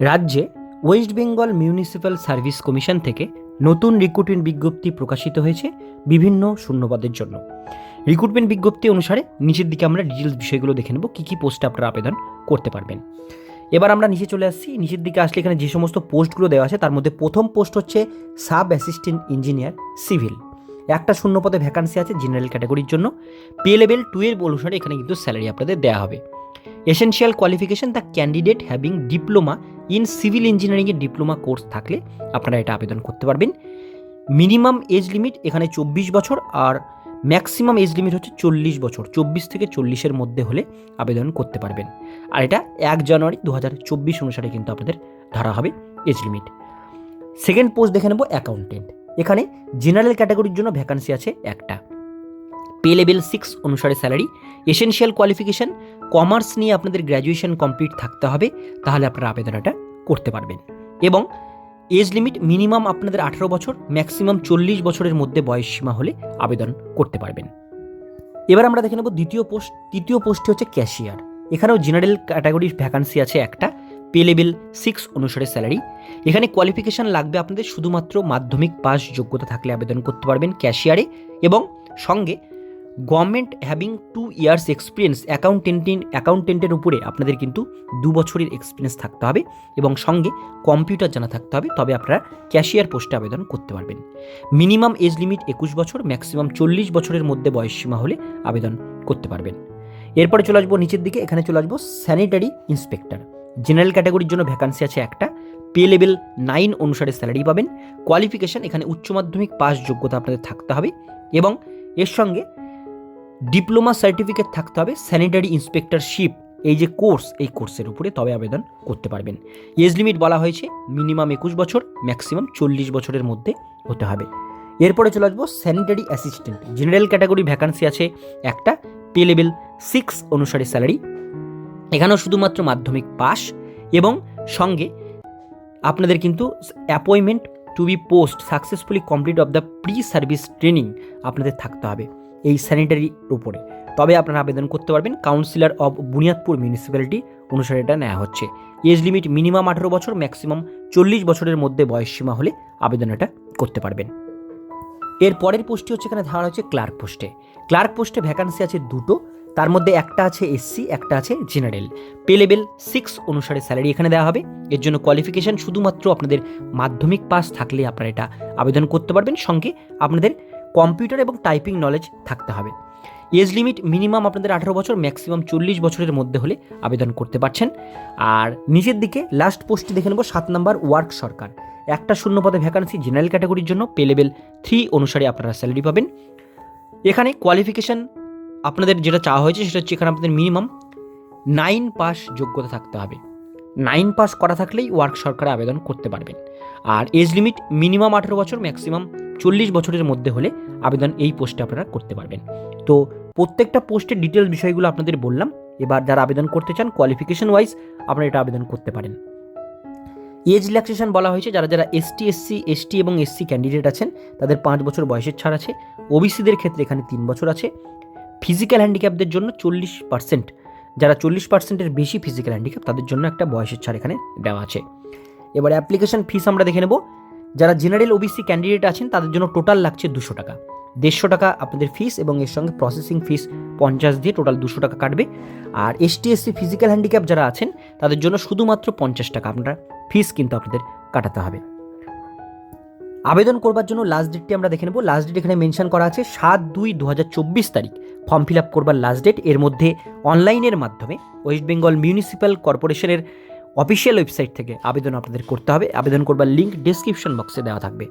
রাজ্যে West Bengal municipal service commission থেকে নতুন রিক্রুটমেন্ট বিজ্ঞপ্তি প্রকাশিত হয়েছে বিভিন্ন শূন্যপদের জন্য। রিক্রুটমেন্ট বিজ্ঞপ্তি অনুসারে নিচের দিকে আমরা ডিটেলস বিষয়গুলো দেখে নেব, কী কী পোস্টে আপনারা আবেদন করতে পারবেন। এবার আমরা নিচে চলে আসছি, নিচের দিকে আসলে এখানে যে সমস্ত পোস্টগুলো দেওয়া আছে তার মধ্যে প্রথম পোস্ট হচ্ছে সাব অ্যাসিস্ট্যান্ট ইঞ্জিনিয়ার সিভিল। একটা শূন্য পদে ভ্যাকান্সি আছে জেনারেল ক্যাটাগরির জন্য। পে লেভেল টুয়েলভ অনুসারে এখানে কিন্তু স্যালারি আপনাদের দেওয়া হবে। Essential qualification the candidate having diploma in civil ইঞ্জিনিয়ারিংয়ের ডিপ্লোমা কোর্স থাকলে আপনারা এটা আবেদন করতে পারবেন। মিনিমাম এজ লিমিট এখানে চব্বিশ বছর আর ম্যাক্সিমাম এজ লিমিট হচ্ছে চল্লিশ বছর। চব্বিশ থেকে চল্লিশের মধ্যে হলে আবেদন করতে পারবেন। আর এটা এক জানুয়ারি দু হাজার চব্বিশ অনুসারে কিন্তু আপনাদের ধরা হবে এজ লিমিট সেকেন্ড পোস্ট দেখে নেব অ্যাকাউন্টেন্ট এখানে জেনারেল ক্যাটাগরির জন্য ভ্যাকান্সি আছে একটা। পে লেভেল সিক্স অনুসারে স্যালারি এসেনশিয়াল কোয়ালিফিকেশন কমার্স নিয়ে আপনাদের গ্র্যাজুয়েশন কমপ্লিট থাকতে হবে, তাহলে আপনারা আবেদনটা করতে পারবেন। এবং এজ লিমিট মিনিমাম আপনাদের আঠেরো বছর, ম্যাক্সিমাম চল্লিশ বছরের মধ্যে বয়স সীমা হলে আবেদন করতে পারবেন। এবার আমরা দেখে নেব দ্বিতীয় পোস্ট, তৃতীয় পোস্টটি হচ্ছে ক্যাশিয়ার। এখানেও জেনারেল ক্যাটাগরির ভ্যাকান্সি আছে একটা, পে লেভেল সিক্স অনুসারে স্যালারি। এখানে কোয়ালিফিকেশান লাগবে আপনাদের শুধুমাত্র মাধ্যমিক পাস যোগ্যতা থাকলে আবেদন করতে পারবেন ক্যাশিয়ারে এবং সঙ্গে government having two years experience অ্যাকাউন্টেন্টিন অ্যাকাউন্টেন্টের উপরে আপনাদের কিন্তু দু বছরের এক্সপিরিয়েন্স থাকতে হবে এবং সঙ্গে কম্পিউটার জানা থাকতে হবে, তবে আপনারা ক্যাশিয়ার পোস্টে আবেদন করতে পারবেন। মিনিমাম এজ লিমিট একুশ বছর ম্যাক্সিমাম চল্লিশ বছরের মধ্যে বয়সসীমা হলে আবেদন করতে পারবেন। এরপরে চলে আসব নিচের দিকে, এখানে চলে আসব স্যানিটারি ইন্সপেক্টর জেনারেল ক্যাটাগরির জন্য ভ্যাকান্সি আছে একটা পে লেভেল নাইন অনুসারে স্যালারি পাবেন। কোয়ালিফিকেশান এখানে উচ্চ মাধ্যমিক পাস যোগ্যতা আপনাদের থাকতে হবে এবং এর সঙ্গে ডিপ্লোমা সার্টিফিকেট থাকতে হবে স্যানিটারি ইন্সপেক্টরশিপ। এই যে কোর্স, এই কোর্সের উপরে তবে আবেদন করতে পারবেন। এজ লিমিট বলা হয়েছে, মিনিমাম একুশ বছর, ম্যাক্সিমাম চল্লিশ বছরের মধ্যে হতে হবে। এরপরে চলে আসব sanitary assistant. General category vacancy আছে একটা, পে লেভেল সিক্স অনুসারে স্যালারি। এখানেও শুধুমাত্র মাধ্যমিক পাস এবং সঙ্গে আপনাদের কিন্তু appointment to be post, successfully complete of the pre service training আপনাদের থাকতে হবে। এই স্যানিটারির উপরে। তবে আপনারা আবেদন করতে পারবেন কাউন্সিলর অব বুনিয়াদপুর মিউনিসিপ্যালিটি অনুসারে এটা নেওয়া হচ্ছে। এজ লিমিট মিনিমাম আঠেরো বছর ম্যাক্সিমাম চল্লিশ বছরের মধ্যে বয়সসীমা হলে আবেদন এটা করতে পারবেন। এর পরের পোস্টটি হচ্ছে এখানে ধারণা হচ্ছে ক্লার্ক পোস্টে ক্লার্ক পোস্টে ভ্যাকান্সি আছে দুটো, তার মধ্যে একটা আছে এসসি একটা আছে জেনারেল পে লেভেল সিক্স অনুসারে স্যালারি এখানে দেওয়া হবে। এর জন্য কোয়ালিফিকেশান শুধুমাত্র আপনাদের মাধ্যমিক পাস থাকলে আপনারা এটা আবেদন করতে পারবেন। সঙ্গে আপনাদের কম্পিউটার এবং টাইপিং নলেজ থাকতে হবে। এজ লিমিট মিনিমাম আপনাদের আঠারো বছর ম্যাক্সিমাম চল্লিশ বছরের মধ্যে হলে আবেদন করতে পারছেন। আর নিচের দিকে লাস্ট পোস্টটি দেখে নেব, সাত নম্বর ওয়ার্ক সরকার। একটা শূন্য পদে ভ্যাকান্সি জেনারেল ক্যাটাগরির জন্য পে লেভেল থ্রি অনুসারে আপনারা স্যালারি পাবেন। এখানে কোয়ালিফিকেশান আপনাদের যেটা চাওয়া হয়েছে, সেটা হচ্ছে এখানে আপনাদের মিনিমাম নাইন পাস যোগ্যতা থাকতে হবে। নাইন পাস করা থাকলেই ওয়ার্ক সরকারে আবেদন করতে পারবেন। আর এজ লিমিট মিনিমাম আঠেরো বছর, ম্যাক্সিমাম চল্লিশ বছরের মধ্যে হলে আবেদন এই পোস্টে আপনারা করতে পারবেন। তো প্রত্যেকটা পোস্টের ডিটেলস বিষয়গুলো আপনাদের বললাম। এবার যারা আবেদন করতে চান কোয়ালিফিকেশন ওয়াইজ আপনারা এটা আবেদন করতে পারেন। এজ রিল্যাক্সেশন বলা হয়েছে, যারা যারা এসটি এসসি এসটি এবং এসসি ক্যান্ডিডেট আছেন, তাদের পাঁচ বছর বয়সের ছাড় আছে। ওবিসিদের ক্ষেত্রে এখানে তিন বছর আছে। ফিজিক্যাল হ্যান্ডিক্যাপদের জন্য চল্লিশ পার্সেন্ট যারা চল্লিশ পার্সেন্টের বেশি ফিজিক্যাল হ্যান্ডিক্যাপ তাদের জন্য একটা বয়সের ছাড় এখানে দেওয়া আছে। এবার অ্যাপ্লিকেশন ফিস আমরা দেখে নেব। যারা জেনারেল ওবিসি ক্যান্ডিডেট আছেন, তাদের জন্য টোটাল লাগছে দুশো টাকা। দেড়শো টাকা আপনাদের ফিস এবং এর সঙ্গে প্রসেসিং ফিস পঞ্চাশ দিয়ে টোটাল দুশো টাকা কাটবে। আর এসটি এসসি ফিজিক্যাল হ্যান্ডিক্যাপ যারা আছেন, তাদের জন্য শুধুমাত্র পঞ্চাশ টাকা আপনারা ফিস কিন্তু আপনাদের কাটাতে হবে। আবেদন করবার জন্য লাস্ট ডেটটি আমরা দেখে নেব। লাস্ট ডেট এখানে মেনশন করা আছে সাত দুই দু তারিখ। ফর্ম ফিল আপ করবার লাস্ট ডেট এর মধ্যে অনলাইনের মাধ্যমে ওয়েস্ট বেঙ্গল মিউনিসিপ্যাল কর্পোরেশনের অফিসিয়াল ওয়েবসাইট থেকে আবেদন আপনাদের করতে হবে। আবেদন করবার লিঙ্ক ডিসক্রিপশন বক্সে দেওয়া থাকবে।